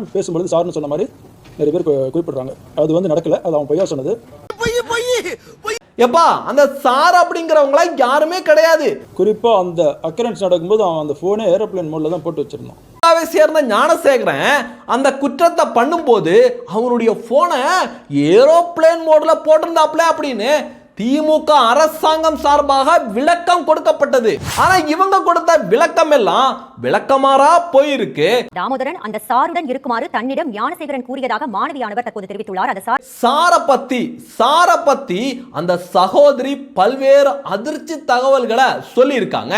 பேசும்பொழுது சார்னு சொன்ன மாதிரி நிறைய பேர் குறிப்பிடுறாங்க. அது வந்து நடக்கல. அது அவன் பொய்யா சொன்னது. எப்பா அந்த சார் அப்படிங்கிறவங்கள யாருமே கிடையாது. குறிப்பாக அந்த அக்கரன்ஸ் நடக்கும்போது அவன் அந்த ஃபோனே ஏரோப்ளேன் மோடில் தான் போட்டு வச்சிருந்தான். சேர்ந்த ஞானசேகரன் அந்த குற்றத்தை பண்ணும்போது அவனுடைய போனை ஏரோப்ளேன் மோட்ல போட்டிருந்தாப்ல அப்படின்னு திமுக அரசாங்கம் சார்பாக விளக்கம் கொடுக்கப்பட்டது. ஆனா இவங்க கொடுத்த விளக்கம் எல்லாம் விளக்கமாறா போயிருக்கு. தாமோதரன் அந்த சாருடன் இருக்குமாறு தன்னிடம் ஞானசேகரன் கூறியதாக மாணவியானவர் தற்போது தெரிவித்துள்ளார். அந்த சார் சார பத்தி சார பத்தி அந்த சகோதரி பல்வேறு அதிர்ச்சி தகவல்களை சொல்லியிருக்காங்க.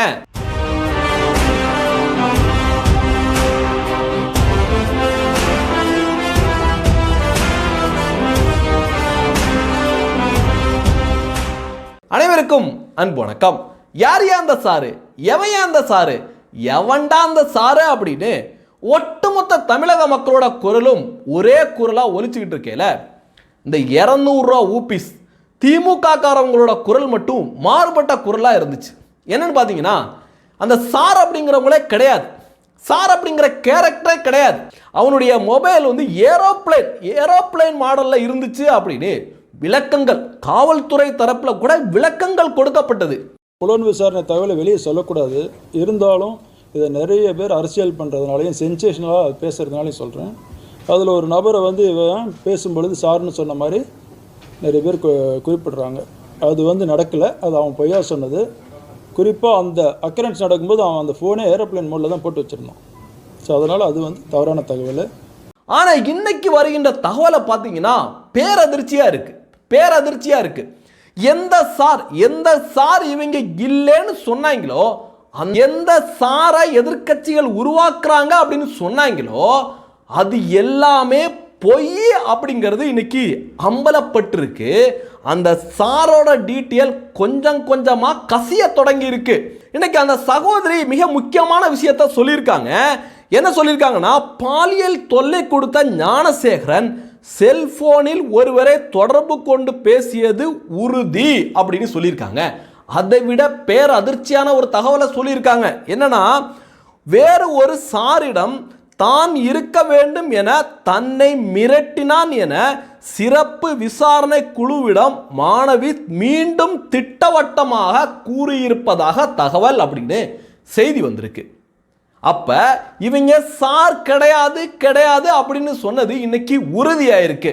அனைவருக்கும் அன்பு வணக்கம். யார் யா அந்த சாரு? எவன் அந்த சாரு? எவன்டா அந்த சாரு அப்படின்னு ஒட்டுமொத்த தமிழக மக்களோட குரலும் ஒரே குரலாக ஒலிச்சுக்கிட்டு இருக்கேல. இந்த இரநூறுவா ஊபிஸ் திமுக காரவங்களோட குரல் மட்டும் மாறுபட்ட குரலாக இருந்துச்சு. என்னன்னு பார்த்தீங்கன்னா அந்த சார் அப்படிங்கிறவங்களே கிடையாது. சார் அப்படிங்கிற கேரக்டரே கிடையாது. அவனுடைய மொபைல் வந்து ஏரோப்ளேன் ஏரோப்ளேன் மாடலில் இருந்துச்சு அப்படின்னு விளக்கங்கள். காவல்துறை தரப்புல கூட விளக்கங்கள் கொடுக்கப்பட்டது. புலன் விசாரணை தகவலை வெளியே சொல்லக்கூடாது. இருந்தாலும் இதை நிறைய பேர் அரசியல் பண்ணுறதுனாலையும் சென்சேஷனலாக பேசுகிறதுனாலையும் சொல்கிறேன் அதில் ஒரு நபரை வந்து இவன் பேசும்பொழுது சார்னு சொன்ன மாதிரி நிறைய பேர் குறிப்பிடுறாங்க. அது வந்து நடக்கலை. அது அவன் பொய்யா சொன்னது. குறிப்பாக அந்த அக்கரன்ஸ் நடக்கும்போது அவன் அந்த ஃபோனே ஏரோப்ளேன் மோடில் தான் போட்டு வச்சுருந்தான். ஸோ அதனால் அது வந்து தவறான தகவல். ஆனா இன்னைக்கு வருகின்ற தகவலை பார்த்தீங்கன்னா பேரதிர்ச்சியா இருக்கு. பேரதிர்ச்சியாக இருக்குது எந்த சார் எந்த சார் இவங்க இல்லைன்னு சொன்னாங்களோ அந்த எந்த சாரை எதிர்க்கட்சிகள் உருவாக்குறாங்க அப்படின்னு சொன்னாங்களோ அது எல்லாமே பொய் அப்படிங்கிறது இன்னைக்கு அம்பலப்பட்டிருக்கு. அந்த சாரோட டீட்டெயில் கொஞ்சம் கொஞ்சமாக கசிய தொடங்கி இருக்கு இன்னைக்கு அந்த சகோதரி மிக முக்கியமான விஷயத்த சொல்லியிருக்காங்க. என்ன சொல்லியிருக்காங்கன்னா பாலியல் தொல்லை கொடுத்த ஞானசேகரன் செல்போனில் ஒருவரை தொடர்பு கொண்டு பேசியது உறுதி அப்படின்னு சொல்லியிருக்காங்க. அதை விட பேரதிர்ச்சியான ஒரு தகவலை சொல்லியிருக்காங்க. என்னன்னா வேறு ஒரு சாரிடம் தான் இருக்க வேண்டும் என தன்னை மிரட்டினான் என சிறப்பு விசாரணை குழுவிடம் மாணவி மீண்டும் திட்டவட்டமாக கூறியிருப்பதாக தகவல் அப்படின்னு செய்தி வந்திருக்கு. அப்ப இவங்க சார் கிடையாது கிடையாது அப்படின்னு சொன்னது இன்னைக்கு உறுதியாயிருக்கு.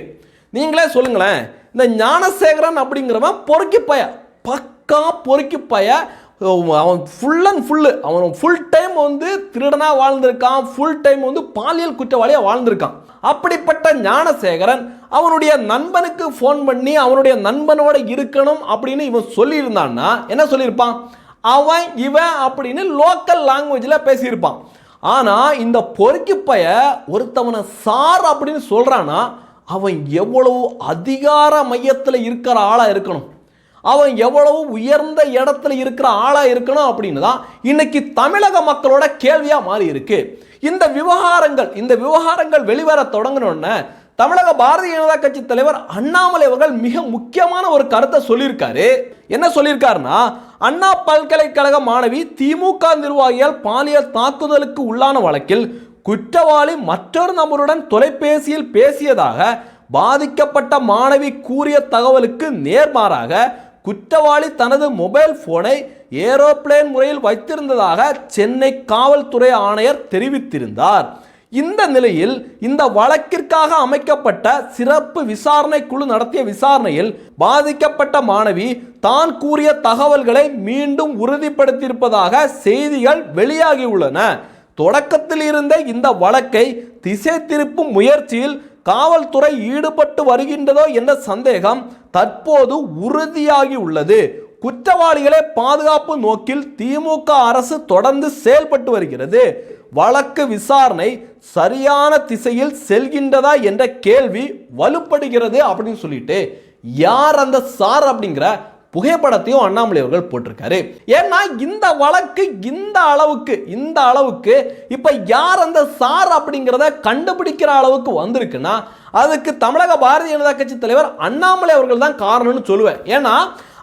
நீங்களே சொல்லுங்களேன் இந்த ஞானசேகரன் அப்படிங்கிறவன் பொறுக்கி பய பக்கா பொறுக்கி பய அவன் ஃபுல் அண்ட் ஃபுல்லு அவன் ஃபுல் டைம் வந்து திருடனா வாழ்ந்திருக்கான் ஃபுல் டைம் வந்து பாலியல் குற்றவாளியா வாழ்ந்திருக்கான். அப்படிப்பட்ட ஞானசேகரன் அவனுடைய நண்பனுக்கு ஃபோன் பண்ணி அவனுடைய நண்பனோட இருக்கணும் அப்படின்னு இவன் சொல்லியிருந்தான்னா என்ன சொல்லியிருப்பான்? அவன் இவன் அப்படின்னு லோக்கல் லாங்குவேஜில் பேசியிருப்பான். ஆனால் இந்த பொறுக்கி பைய ஒருத்தவனை சார் அப்படின்னு சொல்கிறான்னா அவன் எவ்வளவு அதிகார மையத்தில் இருக்கிற ஆளாக இருக்கணும். அவன் எவ்வளவு உயர்ந்த இடத்துல இருக்கிற ஆளாக இருக்கணும் அப்படின்னு தான் இன்னைக்கு தமிழக மக்களோட கேள்வியாக மாறி இருக்கு இந்த விவகாரங்கள் இந்த விவகாரங்கள் வெளிவர தொடங்கினோடனே தமிழக பாரதிய ஜனதா கட்சி தலைவர் அண்ணாமலை அவர்கள் மிக முக்கியமான ஒரு கருத்தை சொல்லியிருக்காரு. என்ன சொல்லியிருக்காருன்னா அண்ணா பல்கலைக்கழக மாணவி திமுக நிர்வாகியால் பாலியல் தாக்குதலுக்கு உள்ளான வழக்கில் குற்றவாளி மற்றொரு நபருடன் தொலைபேசியில் பேசியதாக பாதிக்கப்பட்ட மாணவி கூறிய தகவலுக்கு நேர்மாறாக குற்றவாளி தனது மொபைல் போனை ஏரோப்ளேன் முறையில் வைத்திருந்ததாக சென்னை காவல்துறை ஆணையர் தெரிவித்திருந்தார். இந்த நிலையில் இந்த வழக்கிற்காக அமைக்கப்பட்ட சிறப்பு விசாரணை குழு நடத்திய விசாரணையில் பாதிக்கப்பட்ட மாணவி தான் கூறிய தகவல்களை மீண்டும் உறுதிப்படுத்தியிருப்பதாக செய்திகள் வெளியாகியுள்ளன. தொடக்கத்தில் இருந்த இந்த வழக்கை திசை திருப்பும் முயற்சியில் காவல்துறை ஈடுபட்டு வருகின்றதோ என்ற சந்தேகம் தற்போது உறுதியாகி உள்ளது குற்றவாளிகளை பாதுகாப்பு நோக்கில் திமுக அரசு தொடர்ந்து செயல்பட்டு வருகிறது. வழக்கு விசாரணை சரியான திசையில் செல்கின்றதா என்ற கேள்வி வலுப்படுகிறது அப்படின்னு சொல்லிட்டு யார் அந்த சார் அப்படிங்கிற புகைப்படத்தையும் அண்ணாமலை அவர்கள் போட்டிருக்காரு. ஏன்னா இந்த வழக்கு இந்த அளவுக்கு இந்த அளவுக்கு இப்ப யார் அந்த சார் அப்படிங்கிறத கண்டுபிடிக்கிற அளவுக்கு வந்திருக்குன்னா அதுக்கு தமிழக பாரதிய ஜனதா கட்சி தலைவர் அண்ணாமலை அவர்கள் தான் காரணம்னு சொல்லுவேன். ஏன்னா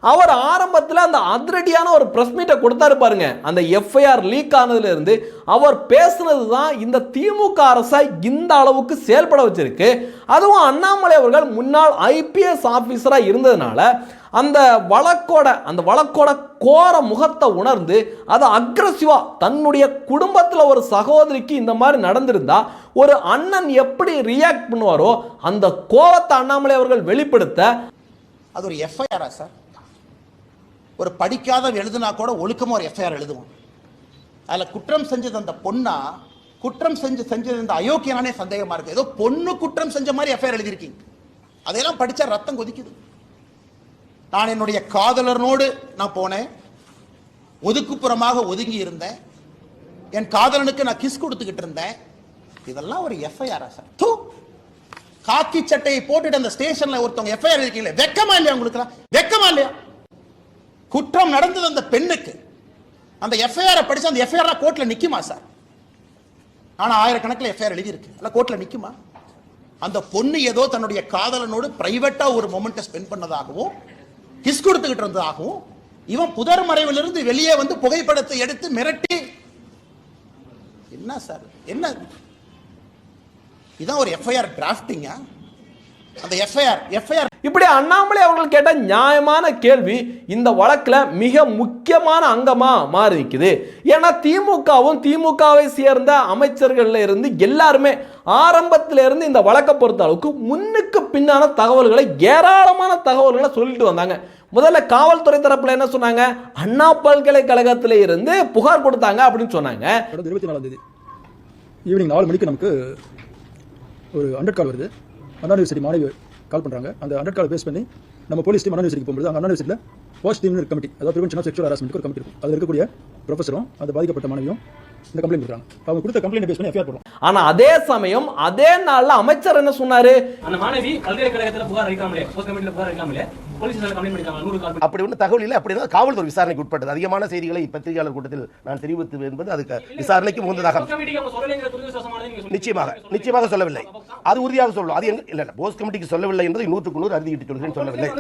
அவர் ஆரம்பத்தில் அந்த அதிரடியான ஒரு ப்ரெஸ் மீட்டை கொடுத்தாரு பாருங்க. அந்த எஃப்ஐஆர் லீக் ஆனதுலேருந்து அவர் பேசுனது தான் இந்த திமுக அரசை இந்த அளவுக்கு செயல்பட வச்சிருக்கு. அதுவும் அண்ணாமலை அவர்கள் முன்னாள் ஐபிஎஸ் ஆஃபீஸராக இருந்ததுனால அந்த வழக்கோட அந்த வழக்கோட கோர முகத்தை உணர்ந்து அதை அக்ரஸிவாக தன்னுடைய குடும்பத்தில் ஒரு சகோதரிக்கு இந்த மாதிரி நடந்திருந்தா ஒரு அண்ணன் எப்படி ரியாக்ட் பண்ணுவாரோ அந்த கோபத்தை அண்ணாமலை அவர்கள் வெளிப்படுத்த அது ஒரு எஃப்ஐஆரா சார்? ஒரு படிக்காத எழுதுனா கூட ஒழுக்கமாக ஒரு எஃப்ஐஆர் எழுதுவோம் அதில் குற்றம் செஞ்சது அந்த பொண்ணா குற்றம் செஞ்சு செஞ்சது இந்த அயோக்கியனானே சந்தேகமாக இருக்குது ஏதோ பொண்ணு குற்றம் செஞ்ச மாதிரி எஃப்ஐஆர் எழுதியிருக்கீங்க. அதையெல்லாம் படித்தா ரத்தம் கொதிக்குது. நான் என்னுடைய காதலனோடு நான் போனேன். ஒதுக்குப்புறமாக ஒதுங்கி இருந்தேன். என் காதலனுக்கு நான் கிஸ் கொடுத்துக்கிட்டு இருந்தேன். இதெல்லாம் ஒரு எஃப்ஐஆரா சார்? தூ! காக்கி சட்டையை போட்டுட்டு அந்த ஸ்டேஷன்ல ஒருத்தவங்க எஃப்ஐஆர் இருக்கீங்களே வெக்கமா இல்லையா உங்களுக்கு வெக்கமா இல்லையா? குற்றம் நடந்தது அந்த பெண்ணுக்கு. அந்த எஃப்ஐஆர் படிச்சு அந்த எஃப்ஐஆர் கோர்ட்ல நிக்குமா சார் ஆனா ஆயிரக்கணக்கில் எஃப்ஐஆர் எழுதி இருக்கு அல்ல கோர்ட்ல நிக்குமா? அந்த பொண்ணு ஏதோ தன்னுடைய காதலனோடு பிரைவேட்டா ஒரு மொமெண்ட்டை ஸ்பெண்ட் பண்ணதாகவும் கிஸ் கொடுத்துக்கிட்டு இருந்ததாகவும் இவன் புதர் மறைவிலிருந்து வெளியே வந்து புகைப்படத்தை எடுத்து மிரட்டி. என்ன சார் என்ன? இதான் ஒரு எஃப்ஐஆர் டிராஃப்டிங்கா அந்த எஃப்ஐஆர் எஃப்ஐஆர் இப்படி அண்ணாமலை அவர்கள் கேட்ட நியாயமான கேள்வி இந்த வழக்கில் மிக முக்கியமான அங்கமாக மாறி நிற்குது ஏன்னா திமுகவும் திமுகவை சேர்ந்த அமைச்சர்கள் இருந்து எல்லாருமே ஆரம்பத்திலிருந்து இந்த வழக்கை பொறுத்த அளவுக்கு முன்னுக்கு பின்னான தகவல்களை ஏராளமான தகவல்களை சொல்லிட்டு வந்தாங்க. முதல்ல காவல்துறை தரப்புல என்ன சொன்னாங்க? அண்ணா பல்கலைக்கழகத்தில இருந்து புகார் கொடுத்தாங்க அப்படின்னு சொன்னாங்க. இருபத்தி நாலாம் தேதி ஈவினிங் நாலு மணிக்கு நமக்கு ஒரு அண்டர் கால் வருது. அண்ணா யூனிவர்சிட்டி மாணவி கால் பண்ணுறாங்க அந்த ஹண்ட்ரட் கால் பேஸ் பண்ணி நம்ம போலீஸ் டீம் அண்ணா யூனிவர்சிட்டிக்கு போகும்போது அங்கே அண்ணா யூனிவர்சிட்டியில் போஸ்ட் டீம்னு கமிட்டி அதாவது பிரிவென்ஷன் ஆஃப் செக்ஷுவல் ஹராஸ்மெண்ட் ஒரு கமிட்டி இருக்கும். அதில் இருக்கக்கூடிய ப்ரொஃபஸரும் அந்த பாதிக்கப்பட்ட மாணவியும் இந்த கம்ப்ளைண்ட் கொடுக்குறாங்க. அவங்க கொடுத்த கம்ப்ளைண்ட் பேஸ் பண்ணி எஃப்ஐஆர் போடுறோம். ஆனா அதே சமயம் அதே நாள்ல அமைச்சர் என்ன சொன்னாரு? அந்த மாணவி பல்கலைக்கழகத்துல புகார் அளிக்காமலே போஸ்ட் கமிட்டில புகார் அளிக்காமலே அப்படி ஒன்று தகவல் இல்லை அப்படி இருந்தால் காவல்துறை விசாரணைக்கு உட்பட்டது. அதிகமான செய்திகளை பத்திரிகையாளர் கூட்டத்தில் நான் தெரிவித்து என்பது அதுக்கு விசாரணைக்கு சொல்றீங்க. நிச்சயமாக நிச்சயமாக சொல்லவில்லை. அது உறுதியாக சொல்லும். அது எங்க இல்லை போஸ்ட் கமிட்டிக்கு சொல்லவில்லை என்பதை நூற்றுக்கு நூறு அறுதிட்டு சொல்கிறேன் சொல்லவில்லை.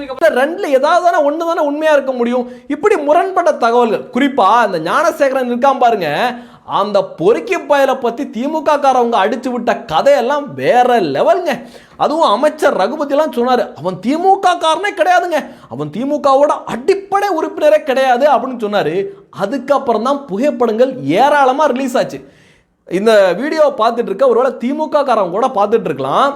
ரெண்டுல ஏதாவது தானே ஒன்று தானே உண்மையா இருக்க முடியும்? இப்படி முரண்பட்ட தகவல்கள் குறிப்பா அந்த ஞானசேகரன் இருக்கான் பாருங்க அந்த பொறுக்கி பயலை பற்றி திமுக காரவங்க விட்ட கதையெல்லாம் வேற லெவலுங்க. அதுவும் அமைச்சர் ரகுபதிலாம் சொன்னார் அவன் திமுக காரனே கிடையாதுங்க. அவன் திமுகவோட அடிப்படை உறுப்பினரே கிடையாது அப்படின்னு சொன்னார். அதுக்கப்புறம் தான் புகைப்படங்கள் ஏராளமாக ரிலீஸ் ஆச்சு. இந்த வீடியோவை பார்த்துட்டு இருக்க ஒருவேளை திமுக காரவங்க கூட பார்த்துட்டு இருக்கலாம்.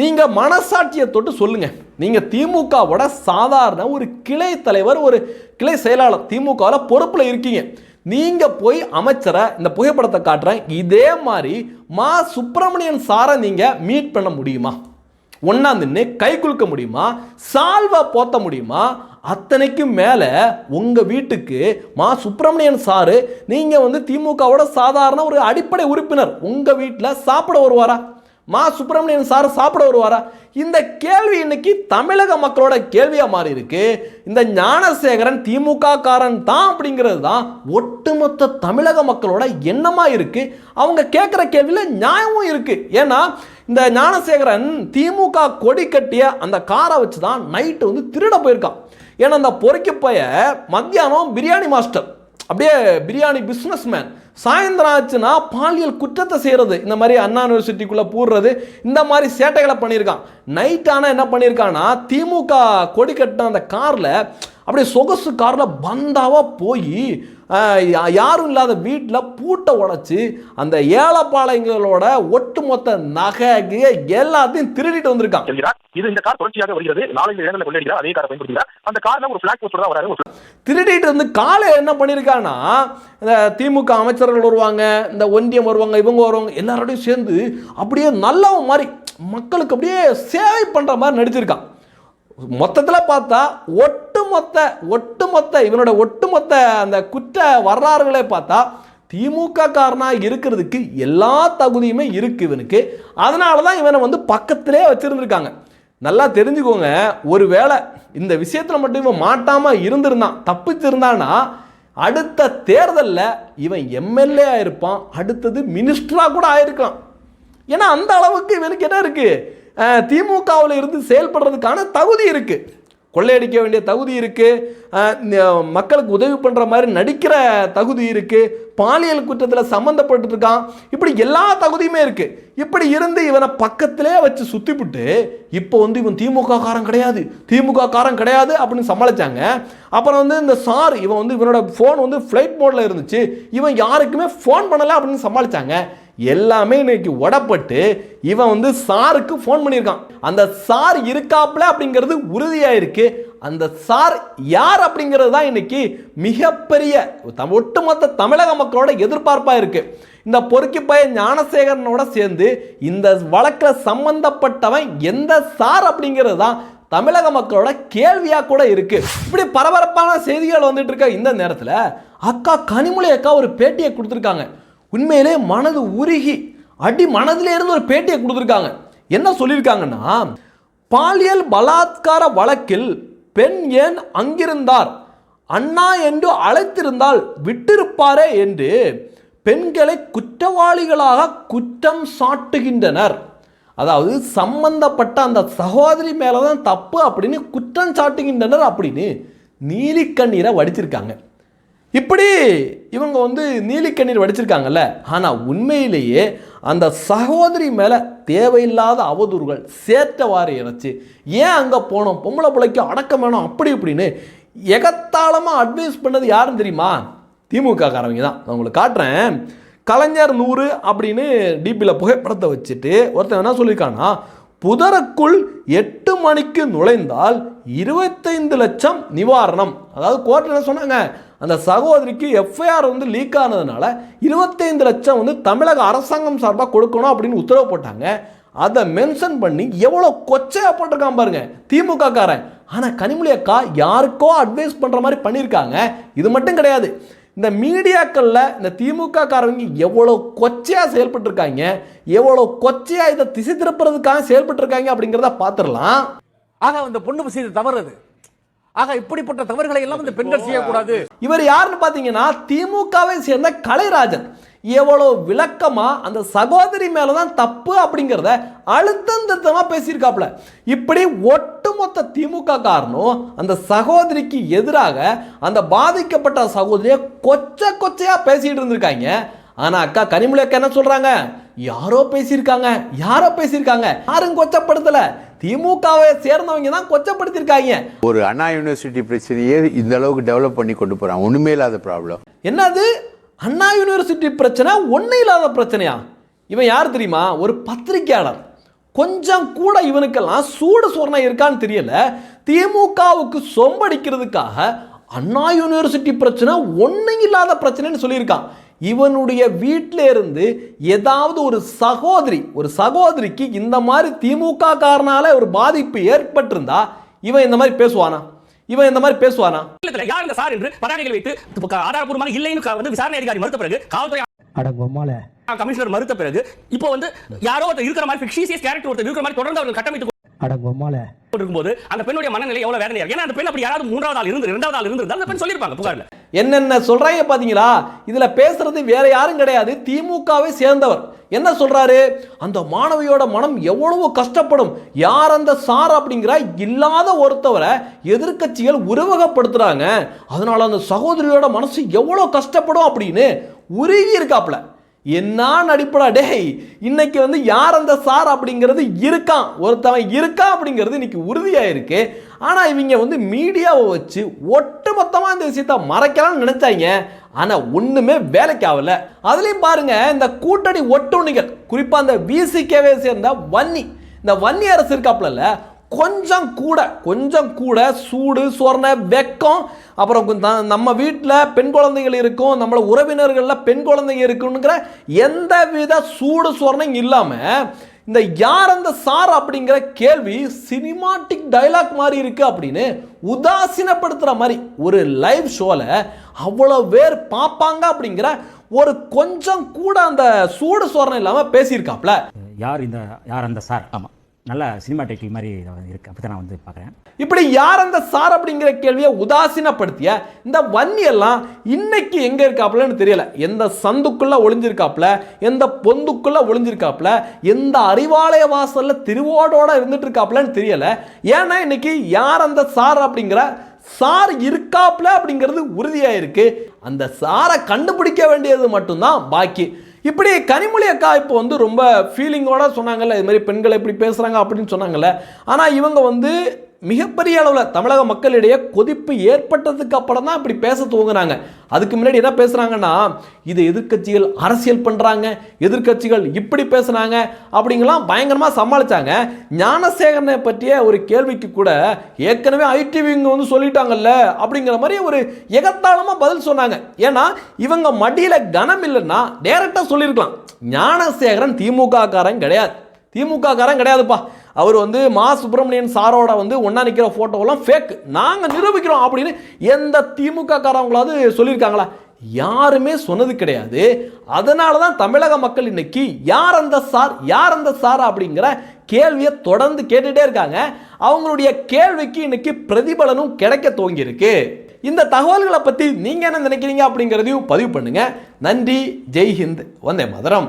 நீங்கள் மனசாட்சியை தொட்டு சொல்லுங்கள் நீங்கள் திமுகவோட சாதாரண ஒரு கிளை தலைவர் ஒரு கிளை செயலாளர் திமுகவில் பொறுப்பில் இருக்கீங்க. நீங்கள் போய் அமைச்சரை இந்த புகைப்படத்தை காட்டுறேன். இதே மாதிரி மா சுப்பிரமணியன் சாரை நீங்கள் மீட் பண்ண முடியுமா? ஒன்றா நின்று கை குலுக்க முடியுமா? சால்வை போத்த முடியுமா? அத்தனைக்கும் மேலே உங்கள் வீட்டுக்கு மா சுப்பிரமணியன் சாரு நீங்கள் வந்து திமுகவோட சாதாரண ஒரு அடிப்படை உறுப்பினர். உங்கள் வீட்டில் சாப்பிட வருவாரா? மா சுப்பிரமணியன் சார் சாப்பிட வருவாரா? இந்த கேள்வி இன்னைக்கு தமிழக மக்களோட கேள்வியாக மாறி இருக்கு. இந்த ஞானசேகரன் திமுக காரன் தான் அப்படிங்கிறது தான் ஒட்டுமொத்த தமிழக மக்களோட எண்ணமாக இருக்கு. அவங்க கேட்குற கேள்வியில் நியாயமும் இருக்கு. ஏன்னா இந்த ஞானசேகரன் திமுக கொடி கட்டிய அந்த காரை வச்சு தான் நைட்டு வந்து திருட போயிருக்கான். ஏன்னா அந்த பொறுக்கி போய மத்தியானம் பிரியாணி மாஸ்டர். அப்படியே பிரியாணி பிஸ்னஸ் மேன் சாயந்தரம் ஆச்சுன்னா பாலியல் குற்றத்தை செய்கிறது இந்த மாதிரி அண்ணா யூனிவர்சிட்டிக்குள்ளே போடுறது இந்த மாதிரி சேட்டைகளை பண்ணியிருக்கான். நைட் ஆனால் என்ன பண்ணியிருக்கான்னா திமுக கொடி கட்டின அந்த காரில் அப்படியே சொகசு காரில் பந்தாவாக போய் யாரும் இல்லாத வீட்டில் பூட்டை உடைச்சி அந்த ஏழப்பாளையங்களோட ஒட்டுமொத்த நகை எல்லாத்தையும் திருடிட்டு வந்திருக்கான். இது இந்த கார் தொடர்ச்சியாக வருகிறது. நாலஞ்சு இடங்களில் கொள்ளையடிக்கிறார் அதே காரை பயன்படுத்துகிறார் அந்த கார்ல ஒரு பிளாக் போஸ்டர் தான் வராரு திருடிட்டு வந்து காலை என்ன பண்ணியிருக்கான்னா இந்த திமுக அமைச்சர்கள் வருவாங்க இந்த ஒன்றியம் வருவாங்க இவங்க வருவாங்க எல்லாரோடையும் சேர்ந்து அப்படியே நல்லவன் மாதிரி மக்களுக்கு அப்படியே சேவை பண்ணுற மாதிரி நடிச்சிருக்கான். மொத்தத்தில் பார்த்தா ஒட்டுமொத்த ஒட்டுமொத்த இவனோட ஒட்டுமொத்த அந்த குற்ற வரலாறுகளை பார்த்தா திமுக காரனாக இருக்கிறதுக்கு எல்லா தகுதியுமே இருக்கு இவனுக்கு. அதனால தான் இவனை வந்து பக்கத்திலே வச்சுருந்துருக்காங்க. நல்லா தெரிஞ்சுக்கோங்க ஒரு வேளை இந்த விஷயத்தில் மட்டும் இவன் மாட்டாமல் இருந்திருந்தான் தப்பிச்சிருந்தான்னா அடுத்த தேர்தலில் இவன் எம்எல்ஏ ஆயிருப்பான் அடுத்தது மினிஸ்டராக கூட ஆயிருக்கலாம். ஏன்னா அந்த அளவுக்கு இவனுக்கு என்ன இருக்குது திமுகவில் இருந்து செயல்படுறதுக்கான தகுதி இருக்குது கொள்ளையடிக்க வேண்டிய தகுதி இருக்குது மக்களுக்கு உதவி பண்ணுற மாதிரி நடிக்கிற தகுதி இருக்குது பாலியல் குற்றத்தில் சம்மந்தப்பட்டுருக்கான் இப்படி எல்லா தகுதியுமே இருக்குது இப்படி இருந்து இவனை பக்கத்திலே வச்சு சுத்திவிட்டு இப்போ வந்து இவன் திமுக காரம் கிடையாது. திமுக காரம் கிடையாது அப்படின்னு சமாளிச்சாங்க. அப்புறம் வந்து இந்த சார் இவன் வந்து இவனோட ஃபோன் வந்து ஃப்ளைட் மோடில் இருந்துச்சு. இவன் யாருக்குமே ஃபோன் பண்ணலை அப்படின்னு சமாளித்தாங்க எல்லாமே இன்னைக்கு உடப்பட்டு இவன் வந்து சாருக்கு ஃபோன் பண்ணியிருக்கான். அந்த சார் இருக்காப்ல அப்படிங்கிறது உறுதியாயிருக்கு. அந்த சார் யார் அப்படிங்கிறது தான் இன்னைக்கு மிகப்பெரிய ஒட்டுமொத்த தமிழக மக்களோட எதிர்பார்ப்பாக இருக்கு. இந்த பொறுக்கி பய ஞானசேகரனோட சேர்ந்து இந்த வழக்கில் சம்பந்தப்பட்டவன் எந்த சார் அப்படிங்கிறது தான் தமிழக மக்களோட கேள்வியாக கூட இருக்கு. இப்படி பரபரப்பான செய்திகள் வந்துட்டு இருக்க இந்த நேரத்தில் அக்கா கனிமொழி அக்கா ஒரு பேட்டியை கொடுத்துருக்காங்க. உண்மையிலே மனது உருகி அடி மனதிலே இருந்து ஒரு பேட்டியை கொடுத்துருக்காங்க. என்ன சொல்லியிருக்காங்கன்னா பாலியல் பலாத்கார வழக்கில் பெண் ஏன் அங்கிருந்தார்? அண்ணா என்று அழைத்திருந்தால் விட்டிருப்பாரே என்று பெண்களை குற்றவாளிகளாக குற்றம் சாட்டுகின்றனர். அதாவது சம்பந்தப்பட்ட அந்த சகோதரி மேலே தான் தப்பு அப்படின்னு குற்றம் சாட்டுகின்றனர் அப்படின்னு நீலிக்கண்ணீரை வடிச்சிருக்காங்க இப்படி இவங்க வந்து நீலிக்கண்ணீர் வடிச்சிருக்காங்கல்ல. ஆனால் உண்மையிலேயே அந்த சகோதரி மேலே தேவையில்லாத அவதூறுகள் சேர்த்தவாறு இணைச்சு ஏன் அங்கே போனோம்? பொம்பளை பிள்ளைக்கு அடக்கம் வேணும்? அப்படி இப்படின்னு எகத்தாளமாக அட்வைஸ் பண்ணது யாருன்னு தெரியுமா? திமுக காரவங்க தான். நான் உங்களுக்கு காட்டுறேன். கலைஞர் நூறு அப்படின்னு டிபியில் புகைப்படத்தை வச்சுட்டு ஒருத்தன் என்ன சொல்லியிருக்கான்னா புதருக்குள் எட்டு மணிக்கு நுழைந்தால் இருபத்தைந்து லட்சம் நிவாரணம். அதாவது கோர்ட்டில் என்ன சொன்னாங்க? அந்த சகோதரிக்கு எஃப்ஐஆர் வந்து லீக் ஆனதுனால இருபத்தைந்து லட்சம் வந்து தமிழக அரசாங்கம் சார்பாக கொடுக்கணும் அப்படின்னு உத்தரவு போட்டாங்க. அதை மென்ஷன் பண்ணி எவ்வளோ கொச்சையாக போட்டிருக்கான் பாருங்க. திமுக காரன். ஆனால் கனிமொழி அக்கா யாருக்கோ அட்வைஸ் பண்ணுற மாதிரி பண்ணியிருக்காங்க. இது மட்டும் கிடையாது. இந்த மீடியாக்களில் இந்த திமுக காரவங்க எவ்வளோ கொச்சையாக செயல்பட்டுருக்காங்க. எவ்வளோ கொச்சையாக இதை திசை திருப்புறதுக்காக செயல்பட்டுருக்காங்க அப்படிங்கிறத பார்த்துடலாம். ஆக அந்த பொண்ணு செய்த தவறு அது. ஆக இப்படிப்பட்ட தவறுகளை எல்லாம் இந்த பெண்கள் செய்யக்கூடாது. இவர் யாருன்னு பார்த்தீங்கன்னா திமுகவை சேர்ந்த கலைராஜன். எவ்வளோ விளக்கமா அந்த சகோதரி மேல தான் தப்பு அப்படிங்கிறத அழுத்தம் திருத்தமா பேசியிருக்காப்ல இப்படி ஒட்டுமொத்த திமுக காரனும் அந்த சகோதரிக்கு எதிராக அந்த பாதிக்கப்பட்ட சகோதரியை கொச்ச கொச்சையா பேசிட்டு இருந்திருக்காங்க. ஆனா அக்கா கனிமொழி அக்கா என்ன சொல்றாங்க? யாரோ பேசியிருக்காங்க. யாரோ பேசியிருக்காங்க. யாரும் கொச்சப்படுத்தல. திமுகவை சேர்ந்தவங்க தான் கொச்சப்படுத்திருக்காங்க ஒரு அண்ணா யூனிவர்சிட்டி பிரச்சனையே இந்த அளவுக்கு டெவலப் பண்ணி கொண்டு போறான். ஒண்ணுமே இல்லாத ப்ராப்ளம் என்னது? அண்ணா யூனிவர்சிட்டி பிரச்சனை ஒன்றும் இல்லாத பிரச்சனையா? இவன் யார் தெரியுமா? ஒரு பத்திரிக்கையாளர் கொஞ்சம் கூட இவனுக்கெல்லாம் சூடு சொரணை இருக்கான்னு தெரியல. திமுகவுக்கு சொம்படிக்கிறதுக்காக அண்ணா யூனிவர்சிட்டி பிரச்சனை ஒன்றும் இல்லாத பிரச்சனைன்னு சொல்லியிருக்கான். இவனுடைய வீட்டில இருந்து ஏதாவது ஒரு சகோதரி ஒரு சகோதரிக்கு இந்த மாதிரி திமுக காரனால ஒரு பாதிப்பு ஏற்பட்டிருந்தா இவன் இந்த மாதிரி பேசுவானா? இவன் இந்த மாதிரி பேசுவானா? இல்ல யார் இந்த சார் என்று பதாகைகள் வைத்து இப்ப ஆதாரப்பூர்வமாக இல்லைன்னு க- வந்து விசாரணை அதிகாரி மறுத்த பிறகு காவல்துறை கமிஷனர் மறுத்த பிறகு இப்போ வந்து யாரோ ஒருத்தர் இருக்கிற மாதிரி கேரக்டர் ஒருத்தர் இருக்கிற மாதிரி தொடர்ந்து அவர்கள் கட்டமைத்து இருக்கும்போது அந்த பெண்ணுடைய மனநிலை எவ்வளவு வேதனையா இருக்கு? ஏன்னா அந்த பெண் அப்படி யாராவது மூன்றாவது ஆள் இருந்து இரண்டாவது ஆள் இருந்து அந்த பெண் சொல்லியிருப்பாங்க புகார்ல. என்னென்ன சொல்றாங்க பாத்தீங்களா? இதுல பேசுறது வேற யாரும் கிடையாது. திமுகவை சேர்ந்தவர். என்ன சொல்றாரு? அந்த மாணவியோட மனம் எவ்வளவு கஷ்டப்படும்? யார் அந்த சார் அப்படிங்கிற இல்லாத ஒருத்தவரை எதிர்க்கட்சிகள் உருவகப்படுத்துறாங்க. அதனால அந்த சகோதரியோட மனசு எவ்வளவு கஷ்டப்படும் அப்படின்னு உருகி இருக்காப்ல என்ன நடிப்படா டேய் இன்னைக்கு வந்து யார் அந்த சார் அப்படிங்கிறது இருக்கான். ஒருத்தவன் இருக்கான் அப்படிங்கிறது இன்னைக்கு உறுதியாயிருக்கு. ஆனால் இவங்க வந்து மீடியாவை வச்சு ஒட்டுமொத்தமாக இந்த விஷயத்த மறைக்கலாம்னு நினைச்சாங்க. ஆனால் ஒன்றுமே வேலைக்கு ஆகல. அதுலேயும் பாருங்க இந்த கூட்டணி ஒட்டுணிகள் குறிப்பாக அந்த விசிகேவை சேர்ந்த வன்னி. இந்த வன்னி அரசு இருக்காப்புல கொஞ்சம் கூட கொஞ்சம் கூட சூடு சொர்ண வெக்கம் அப்புறம் நம்ம வீட்டில் பெண் குழந்தைகள் இருக்கும் நம்மள உறவினர்களில் பெண் குழந்தைங்க இருக்குங்கிற எந்த வித சூடு சொர்ணம் இல்லாமல் இந்த யார் அந்த சார் அப்படிங்கிற கேள்வி சினிமாட்டிக் டைலாக் மாதிரி இருக்கு அப்படின்னு உதாசீனப்படுத்துகிற மாதிரி ஒரு லைவ் ஷோவில் அவ்வளோ பேர் பார்ப்பாங்க அப்படிங்கிற ஒரு கொஞ்சம் கூட அந்த சூடு சொரணம் இல்லாமல் பேசியிருக்காப்ல. யார் இந்த யார் அந்த சார்? ஆமாம் நல்ல சினிமா டைட்டில் மாதிரி இருக்கு. அப்படி நான் வந்து பார்க்குறேன். இப்படி யார் அந்த சார் அப்படிங்கிற கேள்வியை உதாசீனப்படுத்திய இந்த வன்னியெல்லாம் இன்னைக்கு எங்கே இருக்காப்புலன்னு தெரியல. எந்த சந்துக்குள்ளே ஒளிஞ்சிருக்காப்புல எந்த பொந்துக்குள்ள ஒளிஞ்சிருக்காப்புல எந்த அறிவாலய வாசலில் திருவோடோட இருந்துட்டு இருக்காப்புலன்னு தெரியல. ஏன்னா இன்னைக்கு யார் அந்த சார் அப்படிங்கிற சார் இருக்காப்புல அப்படிங்கிறது உறுதியாயிருக்கு. அந்த சாரை கண்டுபிடிக்க வேண்டியது மட்டும்தான் பாக்கி. இப்படி கனிமொழி அக்கா இப்போ வந்து ரொம்ப ஃபீலிங்கோட சொன்னாங்கல்ல இது மாதிரி பெண்கள் எப்படி பேசுகிறாங்க அப்படின்னு சொன்னாங்கல்ல. ஆனால் இவங்க வந்து மிகப்பெரிய அளவில் தமிழக மக்களிடையே கொதிப்பு ஏற்பட்டதுக்கு அப்புறம் தான் இப்படி பேச துவங்குனாங்க அதுக்கு முன்னாடி என்ன பேசுகிறாங்கன்னா இது எதிர்க்கட்சிகள் அரசியல் பண்ணுறாங்க எதிர்க்கட்சிகள் இப்படி பேசுனாங்க அப்படிங்கலாம் பயங்கரமாக சமாளித்தாங்க ஞானசேகரனை பற்றிய ஒரு கேள்விக்கு கூட ஏற்கனவே ஐடிவிங்க வந்து சொல்லிட்டாங்கல்ல அப்படிங்கிற மாதிரி ஒரு எகத்தாளமாக பதில் சொன்னாங்க. ஏன்னா இவங்க மடியில் கனம் இல்லைன்னா டேரெக்டாக சொல்லியிருக்கலாம் ஞானசேகரன் திமுக காரன் கிடையாது. திமுக காரன் கிடையாதுப்பா. அவர் வந்து மா சுப்பிரமணியன் சாரோட வந்து ஒன்றா நிற்கிற ஃபோட்டோவெல்லாம் ஃபேக் நாங்கள் நிரூபிக்கிறோம் அப்படின்னு எந்த திமுக காரவங்களாவது சொல்லியிருக்காங்களா? யாருமே சொன்னது கிடையாது. அதனால தான் தமிழக மக்கள் இன்னைக்கு யார் அந்த சார் யார் அந்த சார் அப்படிங்கிற கேள்வியை தொடர்ந்து கேட்டுட்டே இருக்காங்க. அவங்களுடைய கேள்விக்கு இன்னைக்கு பிரதிபலனும் கிடைக்க துவங்கியிருக்கு. இந்த தகவல்களை பற்றி நீங்கள் என்ன நினைக்கிறீங்க அப்படிங்கிறதையும் பதிவு பண்ணுங்கள் நன்றி ஜெய் ஹிந்த் வந்தே மதுரம்.